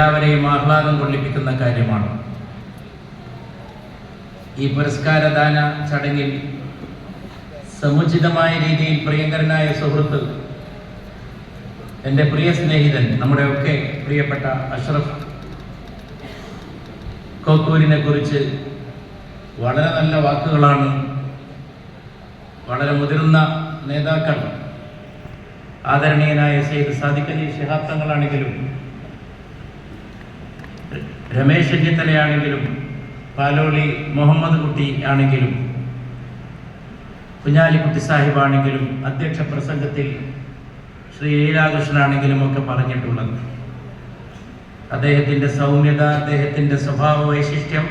എല്ലാവരെയും ആഹ്ലാദം കൊള്ളിപ്പിക്കുന്ന കാര്യമാണ്. ഈ പുരസ്കാരദാന ചടങ്ങിൽ സമുചിതമായ രീതിയിൽ പ്രിയങ്കരനായ സുഹൃത്ത് എന്റെ പ്രിയ സ്നേഹിതൻ നമ്മുടെ ഒക്കെ പ്രിയപ്പെട്ട അഷ്റഫ് കോക്കൂരിനെ കുറിച്ച് വളരെ നല്ല വാക്കുകളാണ് വളരെ മുതിർന്ന നേതാക്കൾ ആദരണീയനായ സെയ്ദ് സാദിഖലി ശിഹാബ് തങ്ങളാണെങ്കിലും രമേശ് ചെന്നിത്തലയാണെങ്കിലും പാലോളി മുഹമ്മദ് കുട്ടി ആണെങ്കിലും കുഞ്ഞാലിക്കുട്ടി സാഹിബ് ആണെങ്കിലും അധ്യക്ഷ പ്രസംഗത്തിൽ ശ്രീ ലീലാകൃഷ്ണനാണെങ്കിലും ഒക്കെ പറഞ്ഞിട്ടുള്ളത്. അദ്ദേഹത്തിന്റെ സൗമ്യത അദ്ദേഹത്തിന്റെ സ്വഭാവ വൈശിഷ്ട്യം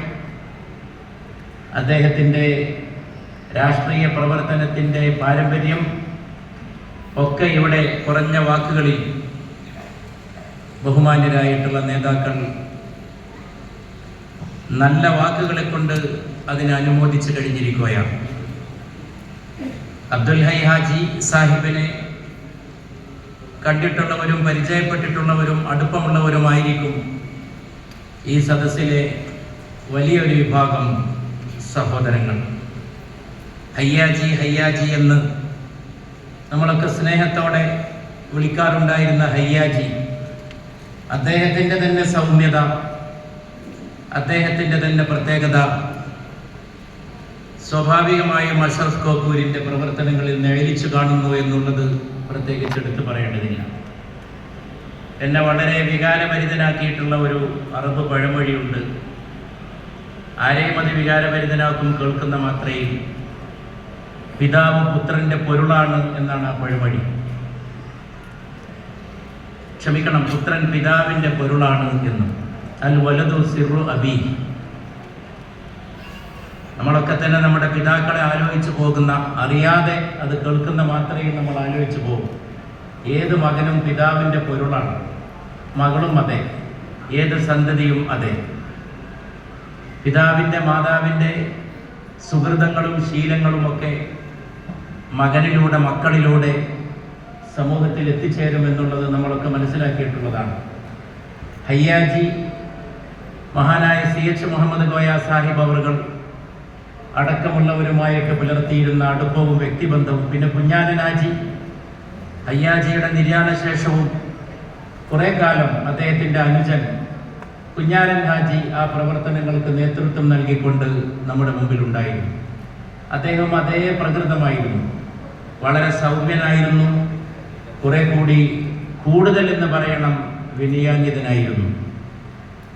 അദ്ദേഹത്തിന്റെ രാഷ്ട്രീയ പ്രവർത്തനത്തിന്റെ പാരമ്പര്യം ഒക്കെ ഇവിടെ കുറഞ്ഞ വാക്കുകളിൽ ബഹുമാന്യരായിട്ടുള്ള നേതാക്കൾ നല്ല വാക്കുകളെ കൊണ്ട് അതിനെ അനുമോദിച്ചു കഴിഞ്ഞിരിക്കുകയാണ്. അബ്ദുൽ ഹൈ ഹാജി സാഹിബിനെ കണ്ടിട്ടുള്ളവരും പരിചയപ്പെട്ടിട്ടുള്ളവരും അടുപ്പമുള്ളവരുമായിരിക്കും ഈ സദസ്സിലെ വലിയൊരു വിഭാഗം സഹോദരങ്ങൾ. ഹയ്യാജി ഹയ്യാജി എന്ന് നമ്മളൊക്കെ സ്നേഹത്തോടെ വിളിക്കാറുണ്ടായിരുന്ന ഹയ്യാജി അദ്ദേഹത്തിന്റെ തന്നെ സൗമ്യത അദ്ദേഹത്തിന്റെ തന്നെ പ്രത്യേകത സ്വാഭാവികമായും അഷറഫ് കോപ്പൂരിന്റെ പ്രവർത്തനങ്ങളിൽ നിഴലിച്ചു കാണുന്നു എന്നുള്ളത് പ്രത്യേകിച്ച് എടുത്തു പറയേണ്ടതില്ല. എന്നെ വളരെ വികാരഭരിതനാക്കിയിട്ടുള്ള ഒരു അറബ് പഴമൊഴിയുണ്ട്. ആരെയും അത് വികാരഭരിതനാക്കും കേൾക്കുന്ന മാത്രയിൽ പിതാവ് പുത്രന്റെ പൊരുളാണ് എന്നാണ് ആ പഴമൊഴി. ക്ഷമിക്കണം പുത്രൻ പിതാവിന്റെ പൊരുളാണ് എന്നും. അൽ വലതു സിറു അബി. നമ്മളൊക്കെ തന്നെ നമ്മുടെ പിതാക്കളെ ആലോചിച്ചു പോകുന്ന അറിയാതെ അത് കേൾക്കുന്ന മാത്രമേ നമ്മൾ ആലോചിച്ചു പോകും. ഏത് മകനും പിതാവിന്റെ പൊരുളാണ്. മകളും അതെ. ഏത് സന്തതിയും അതെ. പിതാവിന്റെ മാതാവിന്റെ സുഹൃതങ്ങളും ശീലങ്ങളുമൊക്കെ മകനിലൂടെ മക്കളിലൂടെ സമൂഹത്തിൽ എത്തിച്ചേരുമെന്നുള്ളത് നമ്മളൊക്കെ മനസ്സിലാക്കിയിട്ടുള്ളതാണ്. ഹയ്യാജി മഹാനായ സി എച്ച് മുഹമ്മദ് ഗോയ സാഹിബ് അവറുകൾ അടക്കമുള്ളവരുമായൊക്കെ പുലർത്തിയിരുന്ന അടുപ്പവും വ്യക്തിബന്ധവും പിന്നെ കുഞ്ഞാനനാജി അയ്യാജിയുടെ നിര്യാണ ശേഷവും കുറെ കാലം അദ്ദേഹത്തിന്റെ അനുജൻ കുഞ്ഞാലൻ ഹാജി ആ പ്രവർത്തനങ്ങൾക്ക് നേതൃത്വം നൽകിക്കൊണ്ട് നമ്മുടെ മുമ്പിലുണ്ടായിരുന്നു. അദ്ദേഹം അതേ പ്രകൃതമായിരുന്നു. വളരെ സൗമ്യനായിരുന്നു. കുറെ കൂടി കൂടുതൽ എന്ന് പറയണം വിനയാന്യതനായിരുന്നു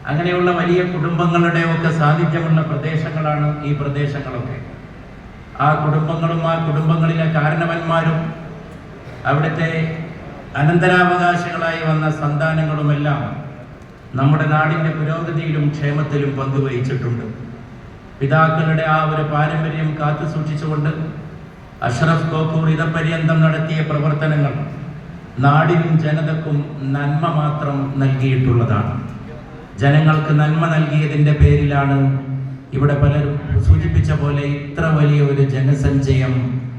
അങ്ങനെയുള്ള വലിയ കുടുംബങ്ങളുടെ ഒക്കെ സാന്നിധ്യമുള്ള പ്രദേശങ്ങളാണ് ഈ പ്രദേശങ്ങളൊക്കെ. ആ കുടുംബങ്ങളും ആ കുടുംബങ്ങളിലെ കാരണവന്മാരും അവിടുത്തെ അനന്തരാവകാശികളായി വന്ന സന്താനങ്ങളുമെല്ലാം നമ്മുടെ നാടിന്റെ പുരോഗതിയിലും ക്ഷേമത്തിലും പങ്കുവഹിച്ചിട്ടുണ്ട്. പിതാക്കളുടെ ആ ഒരു പാരമ്പര്യം കാത്തു സൂക്ഷിച്ചുകൊണ്ട് അഷ്റഫ് കോക്കൂർ ഇതപര്യന്തം നടത്തിയ പ്രവർത്തനങ്ങൾ നാടിനും ജനതക്കും നന്മ മാത്രം നൽകിയിട്ടുള്ളതാണ്. ജനങ്ങൾക്ക് നന്മ നൽകിയതിന്റെ പേരിലാണ് ഇവിടെ പലരും സൂചിപ്പിച്ച പോലെ ഇത്ര വലിയ ഒരു ജനസഞ്ചയം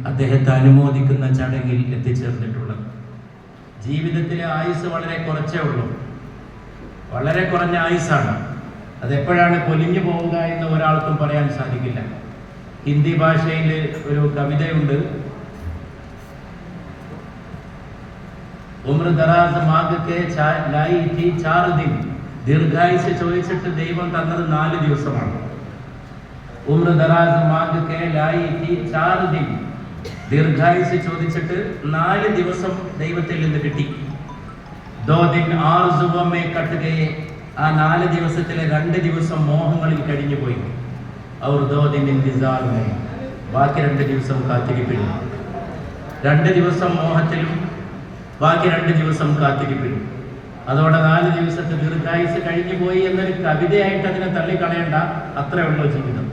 അദ്ദേഹത്തെ അനുമോദിക്കുന്ന ചടങ്ങിൽ എത്തിച്ചേർന്നിട്ടുള്ളത്. ജീവിതത്തിലെ ആയുസ് വളരെ കുറച്ചേ ഉള്ളൂ. വളരെ കുറഞ്ഞ ആയുസാണ് അതെപ്പോഴാണ് പൊലിഞ്ഞു പോവുക എന്ന് ഒരാൾക്കും പറയാൻ സാധിക്കില്ല. ഹിന്ദി ഭാഷയിൽ ഒരു കവിതയുണ്ട്. ഉമ്ര ദറാസ് മാഗക്കെ ലായി തി ചാർ ദിൻ ദീർഘായുസ് ചോദിച്ചിട്ട് ദൈവം തന്നത് നാല് ദിവസമാണ്. ഉമ്ര ദറാസ് മാഗ് ലായി തീ ചാർ ദിൻ. ദീർഘായുസ് ചോദിച്ചിട്ട് നാല് ദിവസം ദൈവത്തിൽ നിന്ന് കിട്ടി. ദോ ദിൻ ആറ് സുബമേ കട്ടുകയെ. ആ നാല് ദിവസത്തിലെ രണ്ട് ദിവസം മോഹങ്ങളിൽ കഴിഞ്ഞു പോയി അവർ ദോ ദിൻ ഇന്തിസാറിനെ ബാക്കി രണ്ട് ദിവസം കാത്തിരിപ്പിലും രണ്ട് ദിവസം മോഹത്തിലും ബാക്കി രണ്ട് ദിവസം കാത്തിരിപ്പിലും അതോടെ നാല് ദിവസത്തെ ദീർഘായുസ് കഴിഞ്ഞു പോയി എന്നൊരു കവിതയായിട്ട് അതിനെ തള്ളിക്കളയേണ്ട അത്രേ ഉള്ളൂ ജീവിതം.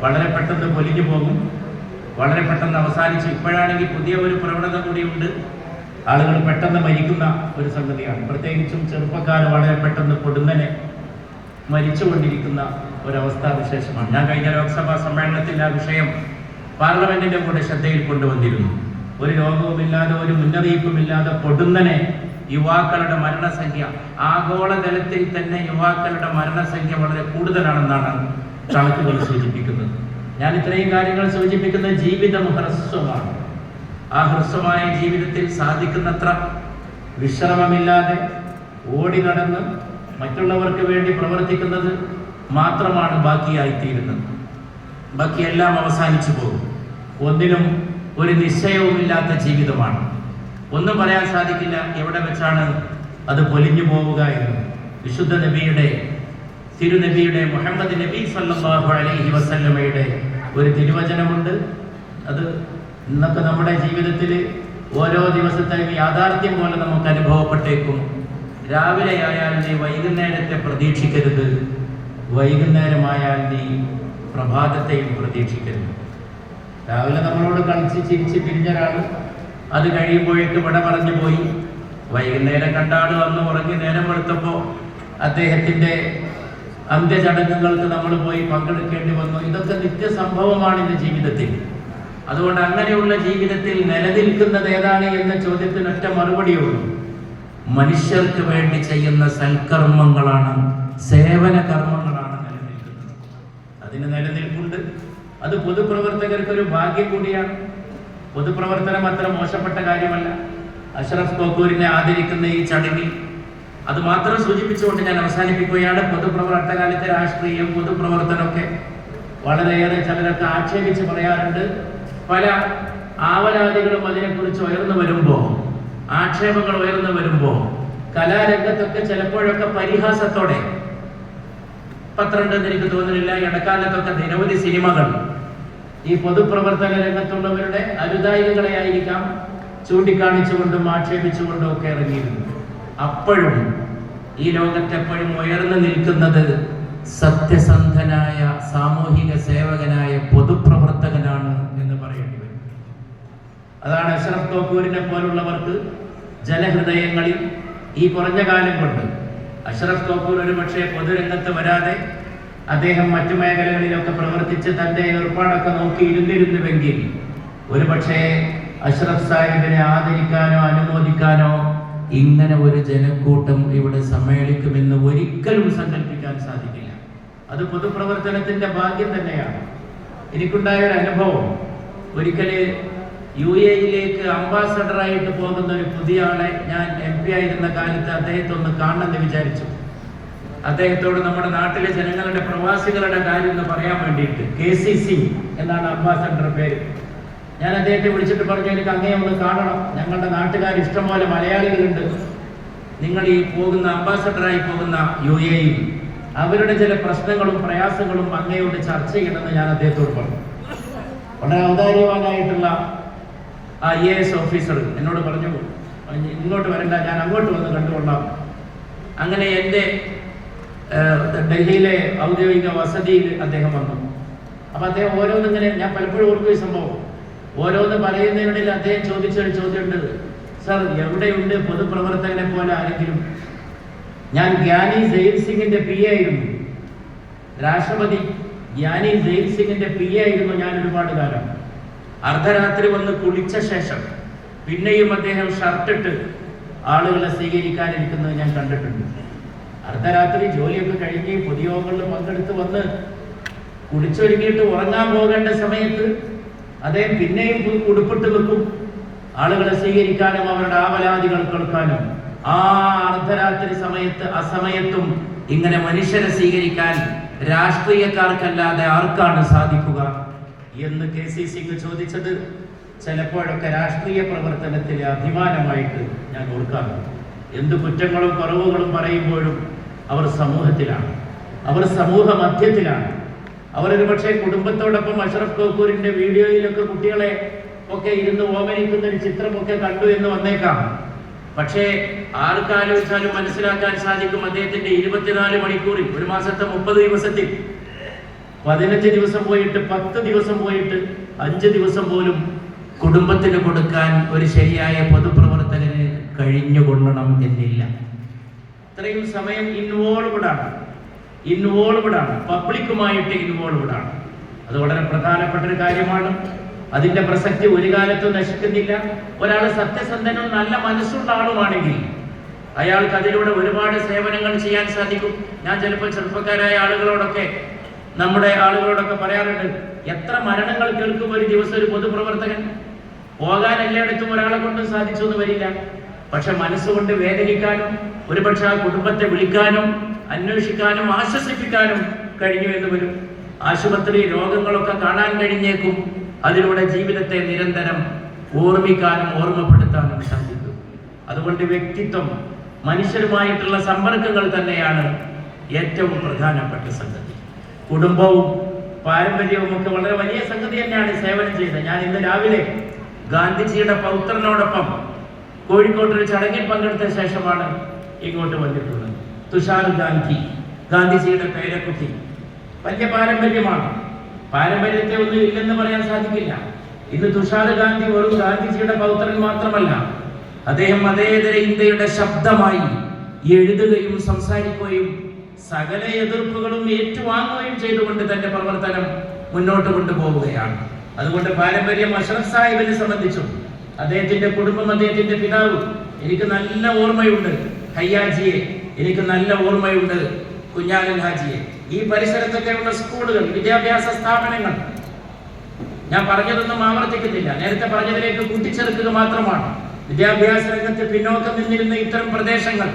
വളരെ പെട്ടെന്ന് പൊലിഞ്ഞു പോകും. വളരെ പെട്ടെന്ന് അവസാനിച്ച് ഇപ്പോഴാണെങ്കിൽ പുതിയ ഒരു പ്രവണത കൂടിയുണ്ട് ആളുകൾ പെട്ടെന്ന് മരിക്കുന്ന ഒരു സംഗതിയാണ്. പ്രത്യേകിച്ചും ചെറുപ്പക്കാർ വളരെ പെട്ടെന്ന് പൊടുന്നനെ മരിച്ചുകൊണ്ടിരിക്കുന്ന ഒരവസ്ഥാ വിശേഷമാണ്. ഞാൻ കഴിഞ്ഞ ലോക്സഭാ സമ്മേളനത്തിൽ ആ വിഷയം പാർലമെന്റിന്റെ കൂടെ ശ്രദ്ധയിൽ കൊണ്ടുവന്നിരുന്നു. ഒരു രോഗവുമില്ലാതെ ഒരു മുന്നറിയിപ്പുമില്ലാതെ പൊടുന്നനെ യുവാക്കളുടെ മരണസംഖ്യ ആഗോളതലത്തിൽ തന്നെ യുവാക്കളുടെ മരണസംഖ്യ വളരെ കൂടുതലാണെന്നാണ് കണക്കുകൾ സൂചിപ്പിക്കുന്നത്. ഞാൻ ഇത്രയും കാര്യങ്ങൾ സൂചിപ്പിക്കുന്ന ജീവിതം ഹ്രസ്വമാണ്. ആ ഹ്രസ്വമായ ജീവിതത്തിൽ സാധിക്കുന്നത്ര വിശ്രമമില്ലാതെ ഓടി നടന്ന് മറ്റുള്ളവർക്ക് വേണ്ടി പ്രവർത്തിക്കുന്നത് മാത്രമാണ് ബാക്കിയായിത്തീരുന്നത്. ബാക്കിയെല്ലാം അവസാനിച്ചു പോകും. ഒന്നിനും ഒരു നിശ്ചയവുമില്ലാത്ത ജീവിതമാണ്. ഒന്നും പറയാൻ സാധിക്കില്ല. എവിടെ വെച്ചാണ് അത് പൊലിഞ്ഞു പോവുക എന്ന്. വിശുദ്ധ നബിയുടെ തിരുനബിയുടെ മുഹമ്മദ് നബി സല്ലാഹു അലൈഹി വസല്ലമയുടെ ഒരു തിരുവചനമുണ്ട്. അത് ഇന്നൊക്കെ നമ്മുടെ ജീവിതത്തിൽ ഓരോ ദിവസത്തെയും യാഥാർത്ഥ്യം പോലെ നമുക്ക് അനുഭവപ്പെട്ടേക്കും. രാവിലെ ആയാൽ നീ വൈകുന്നേരത്തെ പ്രതീക്ഷിക്കരുത്. വൈകുന്നേരമായാൽ നീ പ്രഭാതത്തെയും പ്രതീക്ഷിക്കരുത്. രാവിലെ നമ്മളോട് കളിച്ച് ചിരിച്ച് പിരിഞ്ഞൊരാൾ അത് കഴിയുമ്പോഴേക്ക് ഇവിടെ മറഞ്ഞു പോയി. വൈകുന്നേരം കണ്ടാട് വന്ന് ഉറങ്ങി നേരം വെളുത്തപ്പോൾ അദ്ദേഹത്തിന്റെ അന്ത്യചടങ്ങുകൾക്ക് നമ്മൾ പോയി പങ്കെടുക്കേണ്ടി വന്നു. ഇതൊക്കെ നിത്യസംഭവമാണ് ഇന്ന് ജീവിതത്തിൽ. അതുകൊണ്ട് അങ്ങനെയുള്ള ജീവിതത്തിൽ നിലനിൽക്കുന്നത് ഏതാണ് എന്ന ചോദ്യത്തിന് ഒറ്റ മറുപടിയുള്ളൂ മനുഷ്യർക്ക് വേണ്ടി ചെയ്യുന്ന സൽക്കർമ്മങ്ങളാണ് സേവന കർമ്മങ്ങളാണ് നിലനിൽക്കുന്നത്. അതിന് നിലനിൽപ്പുണ്ട്. അത് പൊതുപ്രവർത്തകർക്ക് ഒരു ഭാഗ്യം കൂടിയാണ്. പൊതുപ്രവർത്തനം അത്ര മോശപ്പെട്ട കാര്യമല്ല. അഷറഫ് കോക്കൂരിനെ ആദരിക്കുന്ന ഈ ചടങ്ങിൽ അത് മാത്രം സൂചിപ്പിച്ചുകൊണ്ട് ഞാൻ അവസാനിപ്പിക്കുകയാണ്. പൊതുപ്രവർത്തകാലത്തെ രാഷ്ട്രീയം പൊതുപ്രവർത്തനമൊക്കെ വളരെയേറെ ചിലരൊക്കെ ആക്ഷേപിച്ച് പറയാറുണ്ട്. പല ആവലാതികളും അതിനെക്കുറിച്ച് ഉയർന്നു വരുമ്പോൾ ആക്ഷേപങ്ങൾ ഉയർന്നു വരുമ്പോൾ കലാരംഗത്തൊക്കെ ചിലപ്പോഴൊക്കെ പരിഹാസത്തോടെ പത്രണ്ടെന്ന് എനിക്ക് തോന്നുന്നില്ല ഇടക്കാലത്തൊക്കെ നിരവധി സിനിമകൾ ഈ പൊതുപ്രവർത്തക രംഗത്തുള്ളവരുടെ അനുദായികളെ ആയിരിക്കാം ചൂണ്ടിക്കാണിച്ചുകൊണ്ടും ആക്ഷേപിച്ചുകൊണ്ടും ഒക്കെ ഇറങ്ങിയിരുന്നു അപ്പോഴും ഈ ലോകത്തെപ്പോഴും ഉയർന്നു നിൽക്കുന്നത് സത്യസന്ധനായ സാമൂഹിക സേവകനായ പൊതുപ്രവർത്തകനാണ് എന്ന് പറയേണ്ടി വരും. അതാണ് അഷറഫ് തോക്കൂരിനെ പോലുള്ളവർക്ക് ജനഹൃദയങ്ങളിൽ ഈ കുറഞ്ഞ കാലം കൊണ്ട് അഷറഫ് തോക്കൂർ ഒരു പക്ഷേ പൊതുരംഗത്ത് വരാതെ അദ്ദേഹം മറ്റു മേഖലകളിലൊക്കെ പ്രവർത്തിച്ച് തന്റെ ഏർപ്പാടൊക്കെ നോക്കി ഇരുന്നിരുന്നുവെങ്കിൽ ഒരു പക്ഷേ അഷ്റഫ് സാഹിബിനെ ആദരിക്കാനോ അനുമോദിക്കാനോ ഇങ്ങനെ ഒരു ജനക്കൂട്ടം ഇവിടെ സമ്മേളിക്കുമെന്ന് ഒരിക്കലും സങ്കല്പിക്കാൻ സാധിക്കില്ല. അത് പൊതുപ്രവർത്തനത്തിന്റെ ഭാഗ്യം തന്നെയാണ്. എനിക്കുണ്ടായ ഒരു അനുഭവം. ഒരിക്കൽ യു എയിലേക്ക് അംബാസഡറായിട്ട് പോകുന്ന ഒരു പുതിയ ആളെ ഞാൻ എം പി ആയിരുന്ന കാലത്ത് അദ്ദേഹത്തെ ഒന്ന് കാണണമെന്ന് വിചാരിച്ചു. അദ്ദേഹത്തോട് നമ്മുടെ നാട്ടിലെ ജനങ്ങളുടെ പ്രവാസികളുടെ കാര്യം എന്ന് പറയാൻ വേണ്ടിയിട്ട്. കെ സി സി എന്നാണ് അംബാസഡർ പേര്. ഞാൻ അദ്ദേഹത്തെ വിളിച്ചിട്ട് പറഞ്ഞു എനിക്ക് അങ്ങേ ഒന്ന് കാണണം. ഞങ്ങളുടെ നാട്ടുകാർ ഇഷ്ടംപോലെ മലയാളികളുണ്ട്. നിങ്ങൾ ഈ പോകുന്ന അംബാസഡറായി പോകുന്ന യു എ അവരുടെ ചില പ്രശ്നങ്ങളും പ്രയാസങ്ങളും അങ്ങയോട് ചർച്ച ചെയ്യണമെന്ന് ഞാൻ അദ്ദേഹത്തോട് പറഞ്ഞു. വളരെ ഔദാര്യവാനായിട്ടുള്ള ആ ഐ എ എസ് ഓഫീസർ എന്നോട് പറഞ്ഞു ഇങ്ങോട്ട് വരണ്ട ഞാൻ അങ്ങോട്ട് വന്ന് കണ്ടുകൊള്ളാം. അങ്ങനെ എന്റെ ഡൽഹിയിലെ ഔദ്യോഗിക വസതിയിൽ അദ്ദേഹം വന്നു. അപ്പൊ അദ്ദേഹം ഓരോന്നിങ്ങനെ ഞാൻ പലപ്പോഴും ഓർക്കും ഈ സംഭവം. ഓരോന്ന് പറയുന്നതിനിടയിൽ അദ്ദേഹം ചോദിച്ച ഒരു ചോദ്യമുണ്ട്. സർ എവിടെയുണ്ട് പൊതുപ്രവർത്തകനെ പോലെ ആരെങ്കിലും? ഞാൻ ഗ്യാനി സെയിൽ സിംഗിന്റെ പി ആയിരുന്നു. രാഷ്ട്രപതി ഗ്യാനി സെയിൽ സിംഗിന്റെ പി ആയിരുന്നു ഞാൻ ഒരുപാട് കാലം. അർദ്ധരാത്രി വന്ന് കുളിച്ച ശേഷം പിന്നെയും അദ്ദേഹം ഷർട്ടിട്ട് ആളുകളെ സ്വീകരിക്കാനിരിക്കുന്നത് ഞാൻ കണ്ടിട്ടുണ്ട്. അർദ്ധരാത്രി ജോലിയൊക്കെ കഴിഞ്ഞ് പൊതുയോഗങ്ങളിൽ പങ്കെടുത്ത് വന്ന് കുടിച്ചൊരുങ്ങിയിട്ട് ഉറങ്ങാൻ പോകേണ്ട സമയത്ത് അദ്ദേഹം പിന്നെയും ഉടുപ്പിട്ട് വെക്കും. ആളുകളെ സ്വീകരിക്കാനും അവരുടെ ആവലാദികൾ കേൾക്കാനും. ആ അർദ്ധരാത്രി സമയത്ത് അസമയത്തും ഇങ്ങനെ മനുഷ്യരെ സ്വീകരിക്കാൻ രാഷ്ട്രീയക്കാർക്കല്ലാതെ ആർക്കാണ് സാധിക്കുക? എന്ന് കെ സി സിക്ക് ചോദിച്ചത് ചിലപ്പോഴൊക്കെ രാഷ്ട്രീയ പ്രവർത്തനത്തിലെ അഭിമാനമായിട്ട് ഞാൻ ഓർക്കാറുണ്ട്. എന്ത് കുറ്റങ്ങളും കുറവുകളും പറയുമ്പോഴും അവർ സമൂഹത്തിലാണ്. അവർ സമൂഹ മധ്യത്തിലാണ്. അവരൊരു പക്ഷേ കുടുംബത്തോടൊപ്പം അഷ്റഫ് കോക്കൂരിന്റെ വീഡിയോയിലൊക്കെ കുട്ടികളെ ഒക്കെ ഇരുന്ന് ഓമനിക്കുന്ന ഒരു ചിത്രമൊക്കെ കണ്ടു എന്ന് വന്നേക്കാം. പക്ഷേ ആർക്ക് ആലോചിച്ചാലും മനസ്സിലാക്കാൻ സാധിക്കും അദ്ദേഹത്തിന്റെ ഇരുപത്തിനാല് മണിക്കൂറിൽ ഒരു മാസത്തെ മുപ്പത് ദിവസത്തിൽ. പതിനഞ്ച് ദിവസം പോയിട്ട് പത്ത് ദിവസം പോയിട്ട് അഞ്ച് ദിവസം പോലും കുടുംബത്തിന് കൊടുക്കാൻ ഒരു ശരിയായ പൊതുപ്രവർത്തകന് കഴിഞ്ഞുകൊള്ളണം എന്നില്ല. ഇത്രയും സമയം ഇൻവോൾവ്ഡ് ആണ്. ഇൻവോൾവ്ഡ് ആണ്. പബ്ലിക്കുമായിട്ട് ഇൻവോൾവ്ഡ് ആണ്. അത് വളരെ പ്രധാനപ്പെട്ട ഒരു കാര്യമാണ്. അതിന്റെ പ്രസക്തി ഒരു കാലത്തും നശിക്കുന്നില്ല. ഒരാൾ സത്യസന്ധനും നല്ല മനസ്സുള്ള ആളുമാണെങ്കിൽ അയാൾക്ക് അതിലൂടെ ഒരുപാട് സേവനങ്ങൾ ചെയ്യാൻ സാധിക്കും. ഞാൻ ചിലപ്പോൾ ചെറുപ്പക്കാരായ ആളുകളോടൊക്കെ നമ്മുടെ ആളുകളോടൊക്കെ പറയാറുണ്ട് എത്ര മരണങ്ങൾ കേൾക്കും ഒരു ദിവസം ഒരു പൊതുപ്രവർത്തകൻ? പോകാൻ എല്ലായിടത്തും ഒരാളെ കൊണ്ടും സാധിച്ചു എന്ന് വരില്ല. പക്ഷെ മനസ്സുകൊണ്ട് വേദനിക്കാനും ഒരുപക്ഷെ ആ കുടുംബത്തെ വിളിക്കാനും അന്വേഷിക്കാനും ആശ്വസിപ്പിക്കാനും കഴിഞ്ഞു എന്ന് വരും. ആശുപത്രി രോഗങ്ങളൊക്കെ കാണാൻ കഴിഞ്ഞേക്കും. അതിലൂടെ ജീവിതത്തെ നിരന്തരം ഓർമ്മിക്കാനും ഓർമ്മപ്പെടുത്താനും സാധിക്കും. അതുകൊണ്ട് വ്യക്തിത്വം മനുഷ്യരുമായിട്ടുള്ള സമ്പർക്കങ്ങൾ തന്നെയാണ് ഏറ്റവും പ്രധാനപ്പെട്ട സംഗതി. കുടുംബവും പാരമ്പര്യവും ഒക്കെ വളരെ വലിയ സംഗതി തന്നെയാണ് സേവനം ചെയ്തത്. ഞാൻ ഇന്ന് രാവിലെ ഗാന്ധിജിയുടെ പൗത്രനോടൊപ്പം കോഴിക്കോട്ട് ഒരു ചടങ്ങിൽ പങ്കെടുത്ത ശേഷമാണ് ഇങ്ങോട്ട് വന്നിട്ടുള്ളത്. തുഷാർ ഗാന്ധി. ഗാന്ധിജിയുടെ പേരക്കുട്ടി. വലിയ പാരമ്പര്യമാണ്. പാരമ്പര്യത്തെ ഒന്നും ഇല്ലെന്ന് പറയാൻ സാധിക്കില്ല. ഇന്ന് തുഷാർ ഗാന്ധി വെറും ഗാന്ധിജിയുടെ പൗത്രൻ മാത്രമല്ല അദ്ദേഹം മതേതര ഇന്ത്യയുടെ ശബ്ദമായി എഴുതുകയും സംസാരിക്കുകയും സകല എതിർപ്പുകളും ഏറ്റുവാങ്ങുകയും ചെയ്തുകൊണ്ട് തന്റെ പ്രവർത്തനം മുന്നോട്ട് കൊണ്ടുപോവുകയാണ്. അതുകൊണ്ട് പാരമ്പര്യം അഷ്റഫ് സാഹിബിനെ സംബന്ധിച്ചും അദ്ദേഹത്തിന്റെ കുടുംബം അദ്ദേഹത്തിന്റെ പിതാവ്. എനിക്ക് നല്ല ഓർമ്മയുണ്ട് ഹയ്യാജിയെ. എനിക്ക് നല്ല ഓർമ്മയുണ്ട് കുഞ്ഞാലൻ ഹാജിയെ ഈ പരിസരത്തൊക്കെ ഉള്ള സ്കൂളുകൾ വിദ്യാഭ്യാസ സ്ഥാപനങ്ങൾ. ഞാൻ പറഞ്ഞതൊന്നും ആവർത്തിക്കുന്നില്ല. നേരത്തെ പറഞ്ഞതിലേക്ക് കൂട്ടിച്ചേർക്കുക മാത്രമാണ്. വിദ്യാഭ്യാസ രംഗത്ത് പിന്നോക്കം നിന്നിരുന്ന ഇത്തരം പ്രദേശങ്ങൾ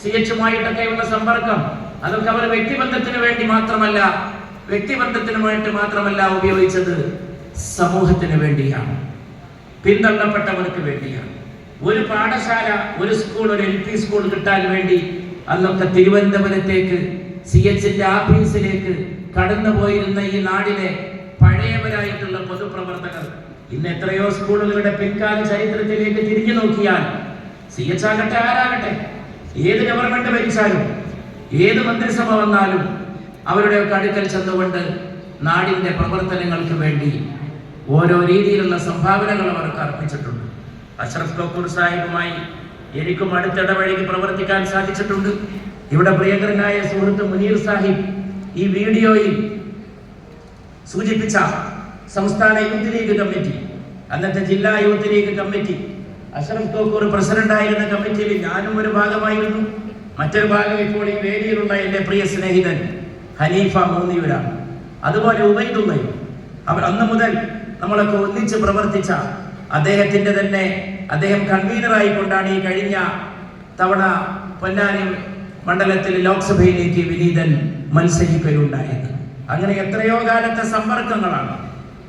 സി എച്ചുമായിട്ടൊക്കെയുള്ള സമ്പർക്കം അതൊക്കെ അവർ വ്യക്തിബന്ധത്തിന് വേണ്ടി മാത്രമല്ല വ്യക്തിബന്ധത്തിന് വേണ്ടി മാത്രമല്ല ഉപയോഗിച്ചത് സമൂഹത്തിന് വേണ്ടിയാണ്. പിന്തള്ളപ്പെട്ടവർക്ക് വേണ്ടിയാണ്. ഒരു പാഠശാല ഒരു സ്കൂൾ ഒരു എൽ പി സ്കൂൾ കിട്ടാൻ വേണ്ടി അന്നൊക്കെ തിരുവനന്തപുരത്തേക്ക് സി എച്ചിന്റെ ആഫീസിലേക്ക് കടന്നു പോയിരുന്ന ഈ നാടിലെ പഴയവരായിട്ടുള്ള പൊതുപ്രവർത്തകർ ഇന്ന് എത്രയോ സ്കൂളുകളുടെ പിൻകാല ചരിത്രത്തിലേക്ക് തിരിഞ്ഞു നോക്കിയാൽ സി എച്ച് ആകട്ടെ ആരാകട്ടെ ഏത് ഗവൺമെന്റ് ഭരിച്ചാലും ഏത് മന്ത്രിസഭ വന്നാലും അവരുടെയൊക്കെ അടുക്കൽ ചെന്നുകൊണ്ട് നാടിന്റെ പ്രവർത്തനങ്ങൾക്ക് വേണ്ടി ഓരോ രീതിയിലുള്ള സംഭാവനകൾ അവർക്ക് അർപ്പിച്ചിട്ടുണ്ട്. അഷ്റഫ് കപൂർ സാഹിബുമായി എനിക്കും അടുത്തിടവഴിക്ക് പ്രവർത്തിക്കാൻ സാധിച്ചിട്ടുണ്ട്. ഇവിടെ പ്രിയങ്കരനായ സുഹൃത്ത് മുനീർ സാഹിബ് ഈ വീഡിയോയിൽ സൂചിപ്പിച്ച സംസ്ഥാന യൂത്ത് ലീഗ് കമ്മിറ്റി അന്നത്തെ ജില്ലാ youth league committee Ashraf Thokkur president ആയിരുന്ന കമ്മിറ്റിയിൽ ഞാനും ഒരു ഭാഗമായിരുന്നു. മറ്റൊരു ഭാഗം ഇപ്പോൾ ഈ വേദിയിലുള്ള എന്റെ പ്രിയ സ്നേഹിതൻ ഹനീഫ മൂന്നിയൂരാണ്. അതുപോലെ ഉബൈദുള്ളയും. അവർ അന്ന് മുതൽ നമ്മളൊക്കെ ഒന്നിച്ച് പ്രവർത്തിച്ച അദ്ദേഹത്തിന്റെ തന്നെ അദ്ദേഹം കൺവീനറായി കൊണ്ടാണ് ഈ കഴിഞ്ഞ തവണ പൊന്നാനി മണ്ഡലത്തിൽ ലോക്സഭയിലേക്ക് വിനീതൻ മത്സരിക്കുകയുണ്ടായത് അങ്ങനെ എത്രയോ കാലത്തെ സമ്പർക്കങ്ങളാണ്.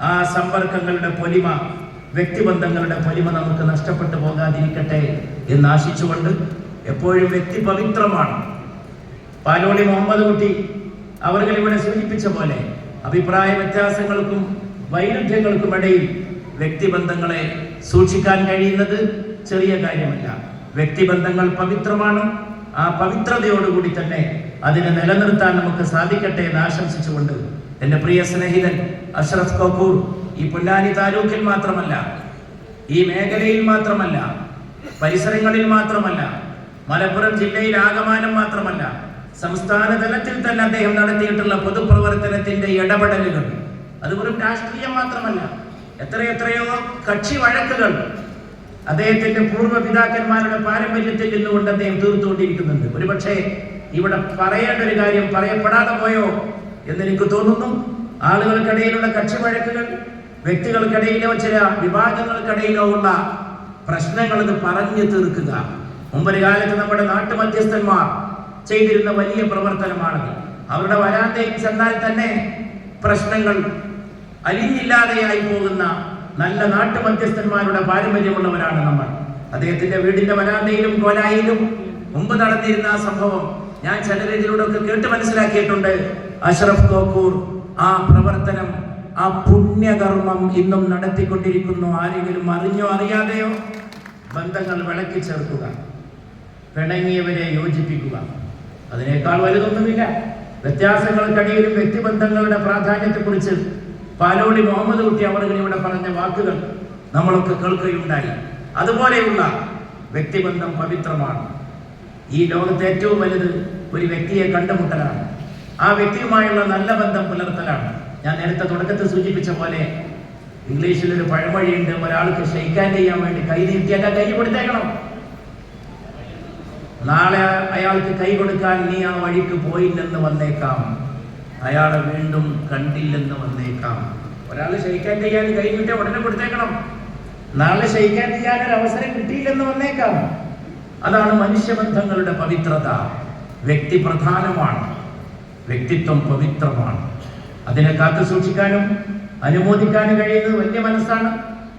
ആ സമ്പർക്കങ്ങളുടെ പൊലിമ വ്യക്തിബന്ധങ്ങളുടെ പൊലിമ നമുക്ക് നഷ്ടപ്പെട്ടു പോകാതിരിക്കട്ടെ എന്ന് ആശിച്ചുകൊണ്ട് എപ്പോഴും വ്യക്തി പവിത്രമാണ്. പാലോളി മുഹമ്മദ് കുട്ടി അവർ ഇവിടെ സൂചിപ്പിച്ച പോലെ അഭിപ്രായ വ്യത്യാസങ്ങൾക്കും വൈരുദ്ധ്യങ്ങൾക്കും ഇടയിൽ വ്യക്തിബന്ധങ്ങളെ സൂക്ഷിക്കാൻ കഴിയുന്നത് ചെറിയ കാര്യമല്ല. വ്യക്തിബന്ധങ്ങൾ പവിത്രമാണ്. ആ പവിത്രതയോടുകൂടി തന്നെ അതിനെ നിലനിർത്താൻ നമുക്ക് സാധിക്കട്ടെ എന്ന് ആശംസിച്ചുകൊണ്ട് എന്റെ പ്രിയ സ്നേഹിതൻ അഷ്റഫ് കപൂർ ഈ പൊന്നാനി താലൂക്കിൽ മാത്രമല്ല ഈ മേഖലയിൽ മാത്രമല്ല പരിസരങ്ങളിൽ മാത്രമല്ല മലപ്പുറം ജില്ലയിൽ ആകമാനം മാത്രമല്ല സംസ്ഥാന തലത്തിൽ തന്നെ അദ്ദേഹം നടത്തിയിട്ടുള്ള പൊതുപ്രവർത്തനത്തിന്റെ ഇടപെടലുകൾ അത് വെറും രാഷ്ട്രീയം മാത്രമല്ല. എത്രയെത്രയോ കക്ഷി വഴക്കുകൾ അദ്ദേഹത്തിന്റെ പൂർവ പിതാക്കന്മാരുടെ പാരമ്പര്യത്തിൽ നിന്നുകൊണ്ട് അദ്ദേഹം തീർത്തുകൊണ്ടിരിക്കുന്നുണ്ട്. ഒരുപക്ഷെ ഇവിടെ പറയേണ്ട ഒരു കാര്യം പറയപ്പെടാതെ പോയോ എന്നെനിക്ക് തോന്നുന്നു. ആളുകൾക്കിടയിലുള്ള കക്ഷി വഴക്കുകൾ വ്യക്തികൾക്കിടയിലോ ചില വിഭാഗങ്ങൾക്കിടയിലോ ഉള്ള പ്രശ്നങ്ങൾ ഇത് പറഞ്ഞു തീർക്കുക. മുമ്പൊരു കാലത്ത് നമ്മുടെ നാട്ടു മധ്യസ്ഥന്മാർ ചെയ്തിരുന്ന വലിയ പ്രവർത്തനമാണത്. അവരുടെ വരാന്തയിൽ ചെന്നാൽ തന്നെ പ്രശ്നങ്ങൾ അലിഞ്ഞില്ലാതെയായി പോകുന്ന നല്ല നാട്ടുമധ്യസ്ഥന്മാരുടെ പാരമ്പര്യമുള്ളവരാണ് നമ്മൾ. അദ്ദേഹത്തിന്റെ വീടിന്റെ വരാന്തയിലും കോലായിലും മുമ്പ് നടന്നിരുന്ന ആ സംഭവം ഞാൻ ചിലരിലൂടെ ഒക്കെ കേട്ട് മനസ്സിലാക്കിയിട്ടുണ്ട്. അഷ്റഫ് കോക്കൂർ ആ പ്രവർത്തനം ആ പുണ്യകർമ്മം ഇന്നും നടത്തിക്കൊണ്ടിരിക്കുന്നു. ആരെങ്കിലും അറിഞ്ഞോ അറിയാതെയോ ബന്ധങ്ങൾ വിളക്കി ചേർക്കുക. പിണങ്ങിയവരെ യോജിപ്പിക്കുക. അതിനേക്കാൾ വലുതൊന്നുമില്ല. വ്യത്യാസങ്ങൾക്കിടയിലും വ്യക്തിബന്ധങ്ങളുടെ പ്രാധാന്യത്തെക്കുറിച്ച് പാലോളി മുഹമ്മദ് കുട്ടി അവർ ഇവിടെ പറഞ്ഞ വാക്കുകൾ നമ്മളൊക്കെ കേൾക്കുകയുണ്ടായി. അതുപോലെയുള്ള വ്യക്തിബന്ധം പവിത്രമാണ്. ഈ ലോകത്തെ ഏറ്റവും വലുത് ഒരു വ്യക്തിയെ കണ്ടുമുട്ടലാണ്. ആ വ്യക്തിയുമായുള്ള നല്ല ബന്ധം പുലർത്തലാണ്. ഞാൻ നേരത്തെ തുടക്കത്തിൽ സൂചിപ്പിച്ച പോലെ ഇംഗ്ലീഷിൽ ഒരു പഴമൊഴിയുണ്ട് ഒരാൾക്ക് ഷെയ്ക്കാൻ ചെയ്യാൻ വേണ്ടി കൈ നീട്ടിയാൽ കൈ കൊടുത്തേക്കണം. നാളെ അയാൾക്ക് കൈ കൊടുക്കാൻ നീ ആ വഴിക്ക് പോയില്ലെന്ന് വന്നേക്കാം. അയാളെ വീണ്ടും കണ്ടില്ലെന്ന് വന്നേക്കാം. ഒരാൾ ശയിക്കാൻ ചെയ്യാൻ കൈ കിട്ടിയ ഉടനെ കൊടുത്തേക്കണം. നാളെ ശയിക്കാൻ ചെയ്യാൻ ഒരു അവസരം കിട്ടിയില്ലെന്ന് വന്നേക്കാം. അതാണ് മനുഷ്യബന്ധങ്ങളുടെ പവിത്രത. വ്യക്തി പ്രധാനമാണ്. വ്യക്തിത്വം പവിത്രമാണ്. അതിനെ കാത്തു സൂക്ഷിക്കാനും അനുമോദിക്കാനും കഴിയുന്നത് വലിയ മനസ്സാണ്.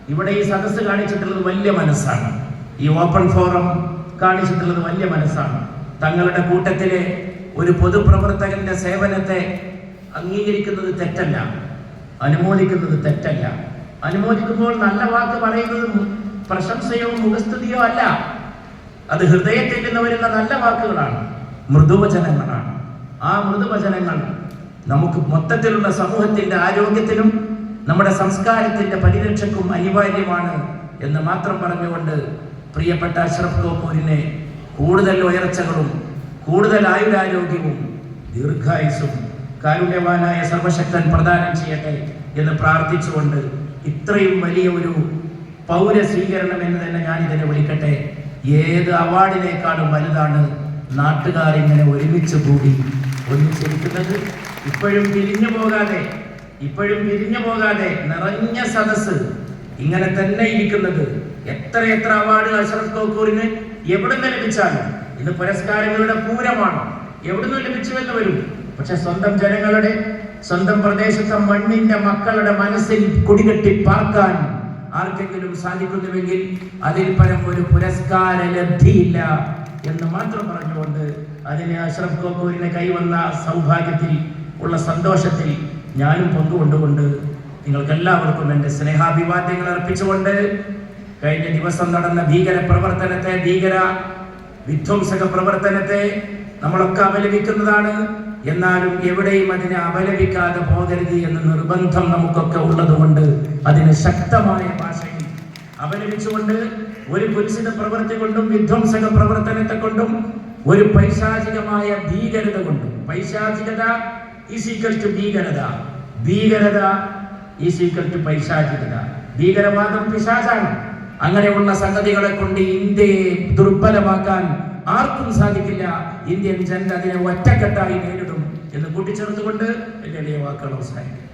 ഇവിടെ ഈ സദസ്സ് കാണിച്ചിട്ടുള്ളത് വലിയ മനസ്സാണ്. ഈ ഓപ്പൺ ഫോറം കാണിച്ചിട്ടുള്ളത് വലിയ മനസ്സാണ്. തങ്ങളുടെ കൂട്ടത്തിലെ ഒരു പൊതുപ്രവർത്തകന്റെ സേവനത്തെ അംഗീകരിക്കുന്നത് തെറ്റല്ല. അനുമോദിക്കുന്നത് തെറ്റല്ല. അനുമോദിക്കുമ്പോൾ നല്ല വാക്ക് പറയുന്നത് പ്രശംസയോ മുഖസ്തുതിയോ അല്ല. അത് ഹൃദയത്തിൽ നിന്ന് വരുന്ന നല്ല വാക്കുകളാണ്. മൃദുവചനങ്ങളാണ്. ആ മൃദുവചനങ്ങൾ നമുക്ക് മൊത്തത്തിലുള്ള സമൂഹത്തിന്റെ ആരോഗ്യത്തിനും നമ്മുടെ സംസ്കാരത്തിന്റെ പരിരക്ഷക്കും അനിവാര്യമാണ് എന്ന് മാത്രം പറഞ്ഞുകൊണ്ട് പ്രിയപ്പെട്ട അഷ്റഫ് കപൂരിനെ കൂടുതൽ ഉയർച്ചകളും കൂടുതൽ ആയുരാരോഗ്യവും ദീർഘായുസും കാരുണ്യവാനായ സർവശക്തൻ പ്രദാനം ചെയ്യട്ടെ എന്ന് പ്രാർത്ഥിച്ചുകൊണ്ട് ഇത്രയും വലിയ ഒരു പൗര സ്വീകരണം എന്ന് തന്നെ ഞാൻ ഇതിനെ വിളിക്കട്ടെ. ഏത് അവാർഡിനേക്കാളും വലുതാണ് നാട്ടുകാർ ഇങ്ങനെ ഒരുമിച്ച് കൂടി ഒന്നിച്ചിരിക്കുന്നത്. ഇപ്പോഴും പിരിഞ്ഞു പോകാതെ ഇപ്പോഴും പിരിഞ്ഞു പോകാതെ നിറഞ്ഞ സദസ്സ് ഇങ്ങനെ തന്നെ ഇരിക്കുന്നത്. എത്ര എത്ര അവാർഡ് അഷറഫ് കോക്കൂറിന് എവിടുന്ന് ലഭിച്ചാലും ഇന്ന് പുരസ്കാരങ്ങളുടെ പൂരമാണ്. എവിടുന്ന് ലഭിച്ചുവെന്ന് വരും? പക്ഷെ സ്വന്തം ജനങ്ങളുടെ സ്വന്തം പ്രദേശത്തെ മണ്ണിന്റെ മക്കളുടെ മനസ്സിൽ കുടികെട്ടി പാർക്കാൻ ആർക്കെങ്കിലും സാധിക്കുന്നുവെങ്കിൽ അതിൽ പരം ഒരു പുരസ്കാര ലബ്ധിയില്ല എന്ന് മാത്രം പറഞ്ഞുകൊണ്ട് അതിന് അഷ്റഫ് കോക്കൂരിനെ കൈവന്ന സൗഭാഗ്യത്തിൽ ഉള്ള സന്തോഷത്തിൽ ഞാനും പങ്കുകൊണ്ടുകൊണ്ട് നിങ്ങൾക്ക് എല്ലാവർക്കും എന്റെ സ്നേഹാഭിവാദ്യങ്ങൾ അർപ്പിച്ചുകൊണ്ട് കഴിഞ്ഞ ദിവസം നടന്ന ഭീകര പ്രവർത്തനത്തെ ഭീകര വിധ്വംസക പ്രവർത്തനത്തെ നമ്മളൊക്കെ അപലപിക്കുന്നതാണ്. എന്നാലും എവിടെയും അതിനെ അപലപിക്കാതെ പോകരുത് എന്ന നിർബന്ധം നമുക്കൊക്കെ ഉള്ളതുകൊണ്ട് അതിന് ശക്തമായ ഭാഷയിൽ അപലപിച്ചുകൊണ്ട് ഒരു കുരിശിത പ്രവൃത്തി കൊണ്ടും വിധ്വംസക പ്രവർത്തനത്തെ കൊണ്ടും ഒരു പൈശാചികമായ ഭീകരത കൊണ്ടും. പൈശാചികത ഈസ് ഈക്വൽ ടു ഭീകരത. ഭീകരത ഈസ് ഈക്വൽ ടു പൈശാചികത. ഭീകരവാദം പിശാചാണ്. അങ്ങനെയുള്ള സംഗതികളെ കൊണ്ട് ഇന്ത്യയെ ദുർബലമാക്കാൻ ആർക്കും സാധിക്കില്ല. ഇന്ത്യൻ ജനത അതിനെ ഒറ്റക്കെട്ടായി നേരിടും. എന്ന് കൂട്ടിച്ചേർത്തുകൊണ്ട് എന്റെ എളിയ വാക്കുകൾ അവസാനിക്കും.